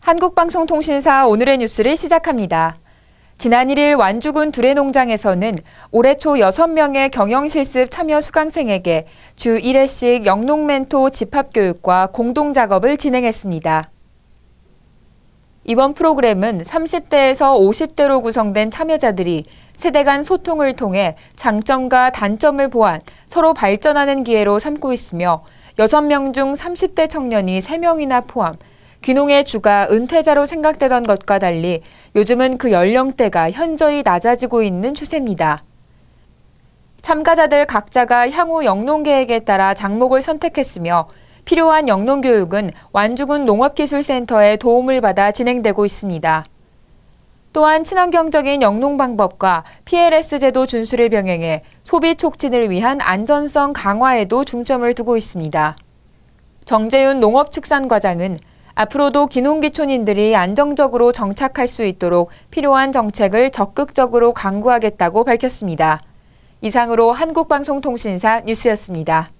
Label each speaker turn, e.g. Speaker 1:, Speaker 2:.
Speaker 1: 한국방송통신사 오늘의 뉴스를 시작합니다. 지난 1일 완주군 두레 농장에서는 올해 초 6명의 경영실습 참여 수강생에게 주 1회씩 영농멘토 집합교육과 공동작업을 진행했습니다. 이번 프로그램은 30대에서 50대로 구성된 참여자들이 세대 간 소통을 통해 장점과 단점을 보완, 서로 발전하는 기회로 삼고 있으며 6명 중 30대 청년이 3명이나 포함, 귀농의 주가 은퇴자로 생각되던 것과 달리 요즘은 그 연령대가 현저히 낮아지고 있는 추세입니다. 참가자들 각자가 향후 영농 계획에 따라 장목을 선택했으며 필요한 영농 교육은 완주군 농업기술센터의 도움을 받아 진행되고 있습니다. 또한 친환경적인 영농 방법과 PLS 제도 준수를 병행해 소비 촉진을 위한 안전성 강화에도 중점을 두고 있습니다. 정재윤 농업축산과장은 앞으로도 기농기촌인들이 안정적으로 정착할 수 있도록 필요한 정책을 적극적으로 강구하겠다고 밝혔습니다. 이상으로 한국방송통신사 뉴스였습니다.